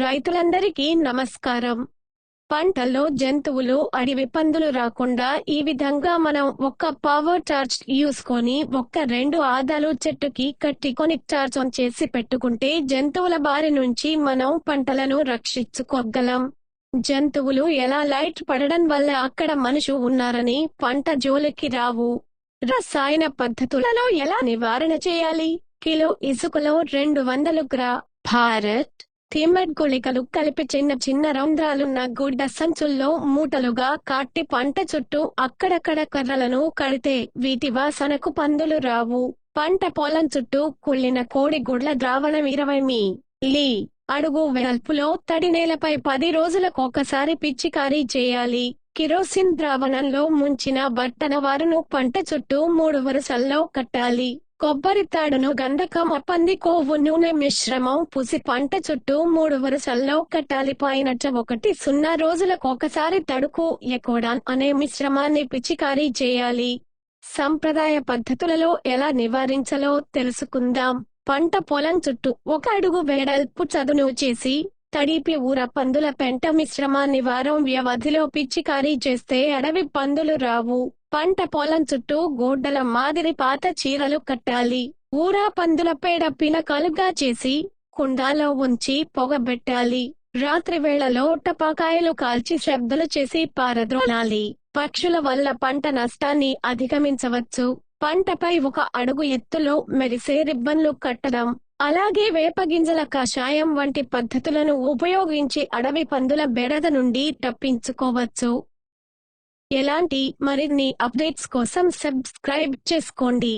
రైతులందరికీ నమస్కారం. పంటల్లో జంతువులు అడవి పందులు రాకుండా ఈ విధంగా మనం ఒక్క పవర్ చార్జ్ యూసుకొని ఒక్క రెండు ఆదాలు చెట్టుకి కట్టుకొని చార్జ్ ఆన్ చేసి పెట్టుకుంటే జంతువుల బారి నుంచి మనం పంటలను రక్షించుకోగలం. జంతువులు ఎలా లైట్ పడడం వల్ల అక్కడ మనుషు ఉన్నారని పంట జోలికి రావు. రసాయన పద్ధతులలో ఎలా నివారణ చేయాలి? కిలో ఇసుకలో రెండు వందలు గ్రా. భారత్ థిమడ్ గుళికలు కలిపి చిన్న చిన్న రంధ్రాలున్న గుడ్డ సంచుల్లో మూటలుగా కాట్టి పంట చుట్టూ అక్కడక్కడ కర్రలను కడితే వీటి వాసనకు పందులు రావు. పంట పొలం చుట్టూ కుళ్ళిన కోడి గుడ్ల ద్రావణం ఇరవై మీ. లీ. అడుగు వెడల్పులో తడి నేలపై పది రోజులకు ఒకసారి పిచికారీ చేయాలి. కిరోసిన్ ద్రావణంలో ముంచిన బట్టన వారును పంట చుట్టూ మూడు వరుసల్లో కట్టాలి. కొబ్బరి తాడును గంధకం అప్పంది కొవ్వు నూనె మిశ్రమం పూసి పంట చుట్టూ మూడు వరుసల్లో కట్టాలి పైనట ఒకటి సున్నా రోజులకు ఒకసారి తడుకు ఎకోడాన్ అనే మిశ్రమాన్ని పిచికారీ చేయాలి. సంప్రదాయ పద్ధతులలో ఎలా నివారించాలో తెలుసుకుందాం. పంట పొలం చుట్టూ ఒక అడుగు వేడల్పు చదును చేసి తడిపి ఊర పందుల పెంట మిశ్రమాన్ని వారం వ్యవధిలో పిచికారీ చేస్తే అడవి పందులు రావు. పంట పొలం చుట్టూ గోడ్డల మాదిరి పాత చీరలు కట్టాలి. ఊరా పందుల పేడ పిలకలుగా చేసి కుండాలో ఉంచి పొగబెట్టాలి. రాత్రి వేళలో టపాకాయలు కాల్చి శబ్దాలు చేసి పారద్రోనాలి పక్షుల వల్ల పంట నష్టాన్ని అధిగమించవచ్చు. పంటపై ఒక అడుగు ఎత్తులో మెరిసే రిబ్బన్లు కట్టడం. అలాగే వేపగింజల కషాయం వంటి పద్ధతులను ఉపయోగించి అడవి పందుల బెడద నుండి తప్పించుకోవచ్చు. ఎలాంటి మరిన్ని అప్డేట్స్ కోసం సబ్స్క్రైబ్ చేసుకోండి.